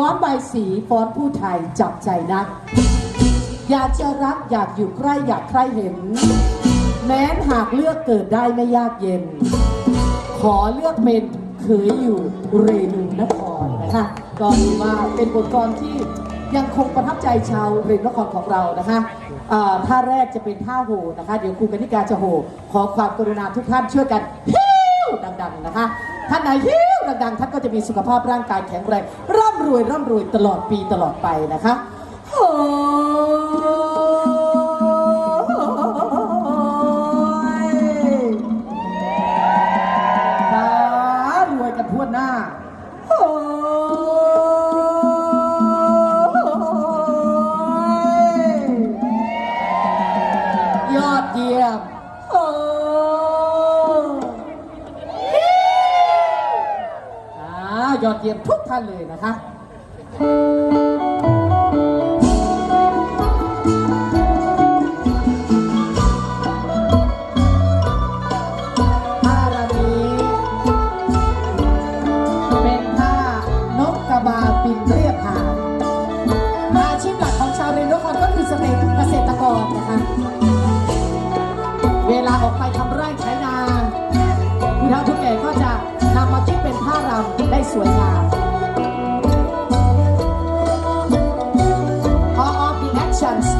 ฟ้อนใบสีฟ้อนผู้ไทยจับใจนัก อยากจะรักอยากอยู่ใกล้อยากใครเห็น แม้นหากเลือกเกิดได้ไม่ยากเย็น ขอเลือกเป็นเคยอยู่เรนูนครนะคะก็ถือว่าเป็นบทกลอนที่ยังคงประทับใจชาวเรนนครของเรานะคะท่าแรกจะเป็นท่าโหนะคะ เดี๋ยวครูกนิการจะโห ขอความกรุณาทุกท่านช่วยกันฮิ้วดัง ๆ นะคะ ท่านไหนฮิ้วดัง ๆ ท่านก็จะมีสุขภาพร่างกายแข็งแรงร่ำรวยร่ำรวยตลอดปีตลอดไปนะคะโอ้ยสารวยกันทั่วหน้าโอ้ยยอดเยี่ยมโอ้ยอดเยี่ยมทุกท่านเลยนะคะ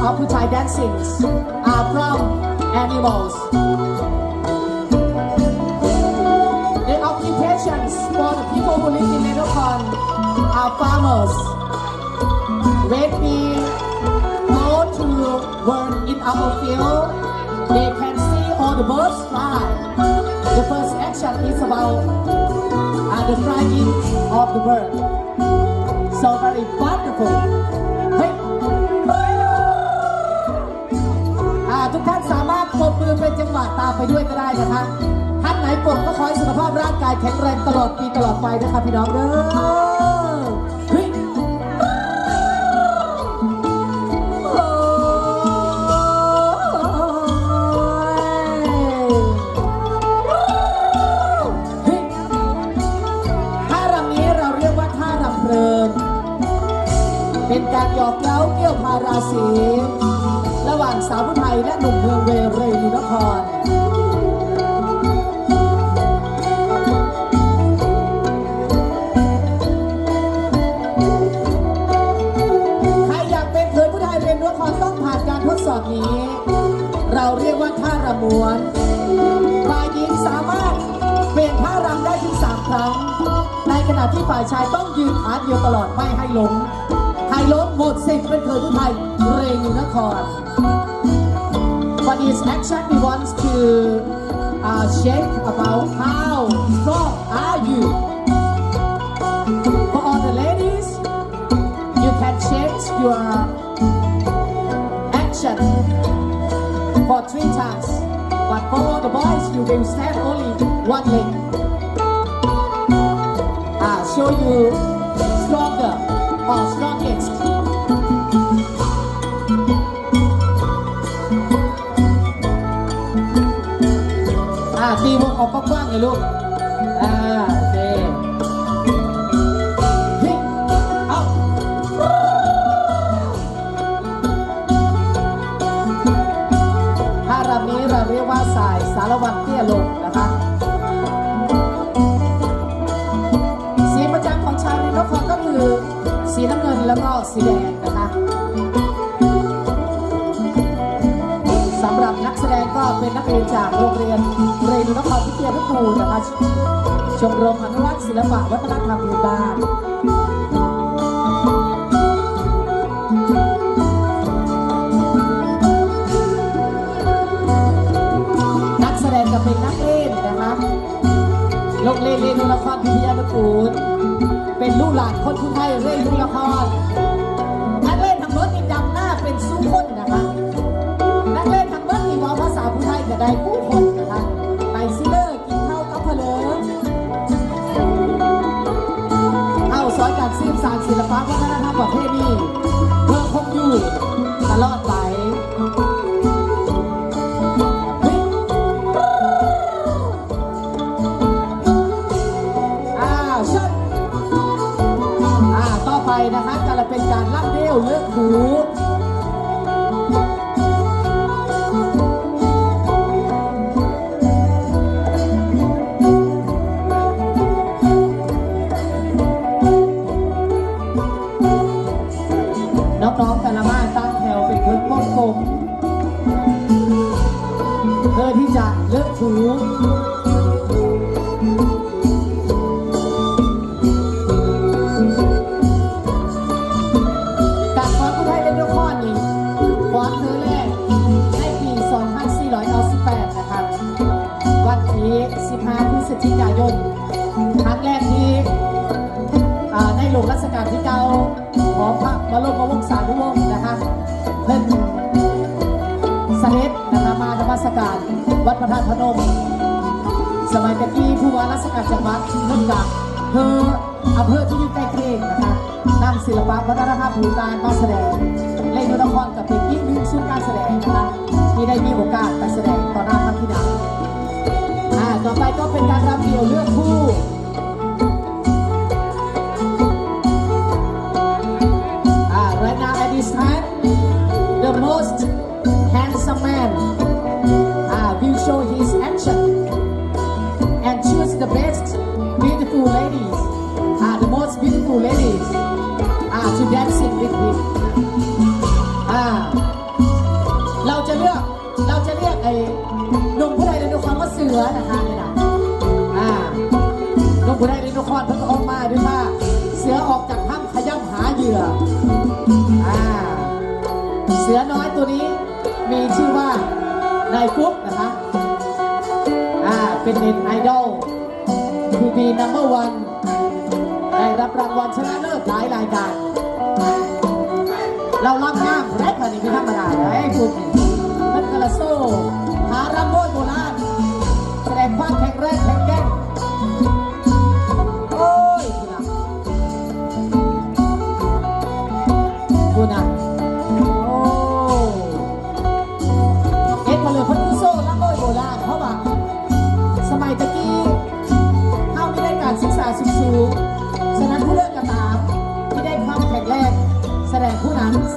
of Putai dancing are from animals. The occupations for the people who live in Nenokon are farmers. When we go to work in our field, they can see all the birds fly. The first action is about uh, the flying of the bird. So very wonderful. ทุกท่านสามารถปรบมือเป็นจังหวะตามไปด้วยก็ได้นะคะท่านไหนปรบก็ขอให้สุขภาพร่างกายแข็งแรงตลอดปีตลอดไปนะคะพี่น้องเด้อ ใครอยากเป็นเคยผู้ไทยเรนูนครต้องผ่านการทดสอบนี้ เราเรียกว่าท่ารำม้วนฝ่ายหญิงสามารถเปลี่ยนท่ารำได้ถึงสามครั้ง ในขณะที่ฝ่ายชายต้องยืนขาเดียวตลอดไม่ให้ล้ม ใครล้มหมดสิทธิ์เป็นเคยผู้ไทยเรนูนคร For this action we want to uh, check about how strong are you For all the ladies you can change your action for three times but for all the boys you will stand only one leg uh, show you stronger or strongest. ออกกว้างๆเลยลูก นักเรียนจากโรงเรียนเรนูนครพิทยาพิภูนะคะชมรมอนุรักษ์ศิลปะวัฒนธรรมพื้นบ้านนักแสดงก็เป็นนักเล่นนะคะโรงเรียนเรนูนครพิทยาพิภูเป็นลูกหลานคนทุไทยเรนูนครนักเล่นทั้งหมดนี่ดำหน้าเป็นสู้คนนะคน สืบ น้องๆแต่ละบ้านตั้งแถวเป็นพื้นก้นกลมเพื่อที่จะเลือกถูการฟ้อนผู้ไทยเล่นด้วยข้อนี้ฟ้อนเธอแรกในปี 2498 นะครับ วันที่ 15พฤศจิกายน ชกาลที่เก้าขอพระบรมวงศานุวงศ์นะคะเพิ่นเสด็จนะคะมานมัสการวัดพระธาตุพนม สมัยตะกี้ผู้ว่าราชการจังหวัดเนื่องจากเธออำเภอที่อยู่ใกล้เคียงนะคะนำศิลปะวัฒนธรรมภูการมาแสดงเล่นละครกับเป็นอีกหนึ่งซุ้มการแสดงนะคะที่ได้มีโอกาสไปแสดงต่อหน้าพระธิดาอ่าต่อไปก็เป็นการรำเดี่ยวเลือก เหยื่ออ่าเสือน้อยตัวนี้มีชื่อว่านายฟุกนะคะอ่าเป็นเน็ตไอดอลคือบีนัมเบอร์วันได้รับรางวัลชนะเลิศหลายรายการ เราล่ำงามแรกค่ะนี่ไม่ธรรมดาเลยไอ้ฟุกนี่มันกระโซ่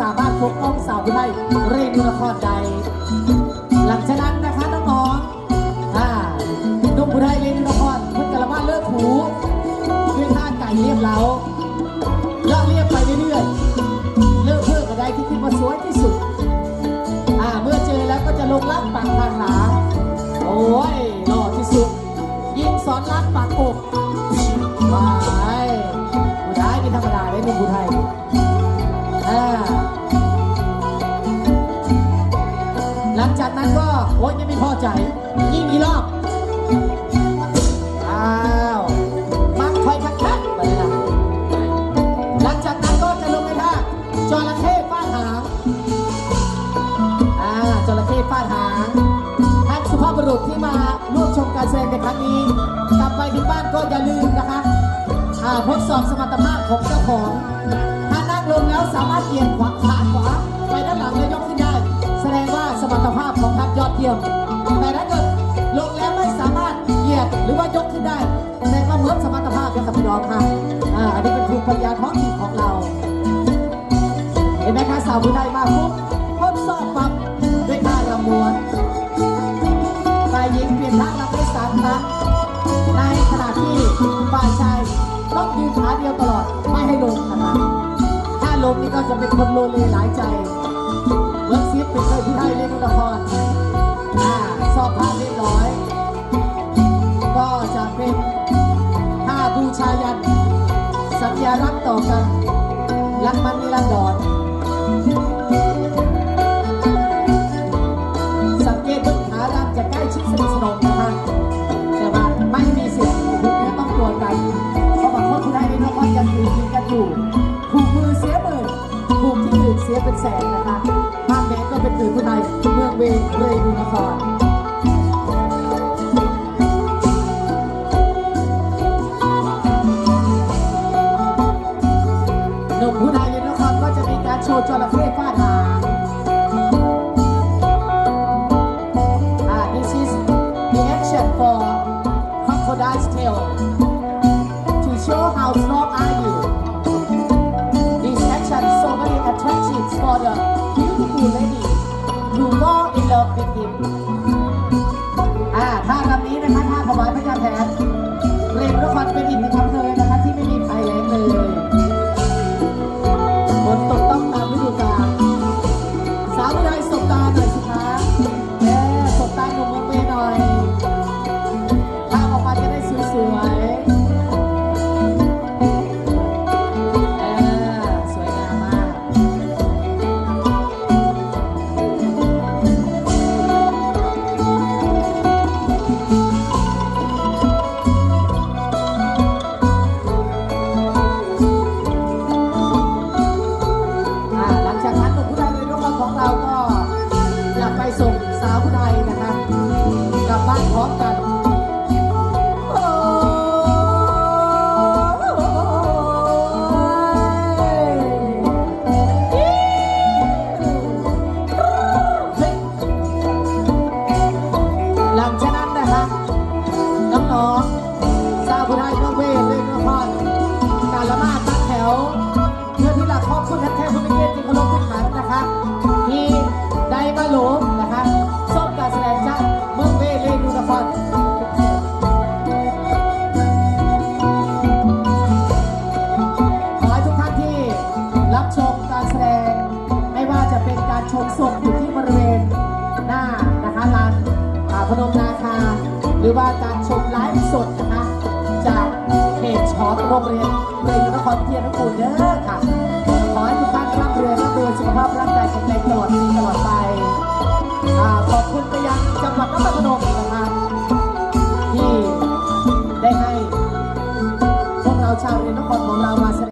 สามารถปกป้องสาวผู้ใดเรนูละครใด หลังจากนั้นนะคะน้องๆอ่านุ่มผู้ไดเรนูละครเพิ่งกระว่าเลิกหูด้วยท่าไก่เรียบเล้าเลา กรอบ อ้าวมักคอยคักคักไปเลยนะหลังจากนั้นก็จะลงในท่าจระเข้ฟาดหาง อ่าจระเข้ฟาดหางท่านสุภาพบุรุษที่มาร่วมชมการแสดงในครั้งนี้ กลับไปที่บ้านก็อย่าลืมนะคะอ่าทดสอบสมรรถภาพของเจ้าของ ถ้านั่งลงแล้วสามารถเอียงขวาขาขวาไปด้านหลังและยกขึ้นได้ แสดงว่าสมรรถภาพของท่านยอดเยี่ยมแต่ถ้าเกิด น้องค่ะอ่าอันนี้เป็นภูมิปัญญาท้องถิ่นของเรา เห็นไหมคะสาวผู้ไทยมาปุ๊บทดสอบปั๊บด้วยท่ารำมวนฝ่ายหญิงเปลี่ยนท่ารำได้สามครั้งในขณะที่ฝ่ายชายต้องยืนขาเดียวตลอดไม่ให้ลงนะคะถ้าลงนี่ก็จะเป็นคนโลเลหลายใจ แสงนะคะภาพแม้ก็เป็นคือผู้ไทยเมืองเวเรดูนครหนุ่มผู้ไทยในนครก็จะมีการโชว์จระเข้ฟาดหา พร้อมกันโอ้ยหลังจากนั้นนะคะน้องๆสาวผู้ใดเมือเวทเลยนครการละมาดตั้งแถว เพื่อที่หลักขอบคุณท่านแท้ผู้มีเกียรติเคารพทุกท่านนะคะที่ได้มาหลง พนมนาคา หรือว่าการชมไลฟ์สดนะคะ จากเพจช็อปโรงเรียนเรียนนครเทียนนครเด้อค่ะ ขอให้ทุกท่านร่ำรวยร่ำรวยสุขภาพร่างกายแข็งแรงตลอดปีตลอดไปอขอบคุณไปยังจังหวัดนครพนมนะคะที่ได้ให้พวกเราชาวเรียนนครของเรามา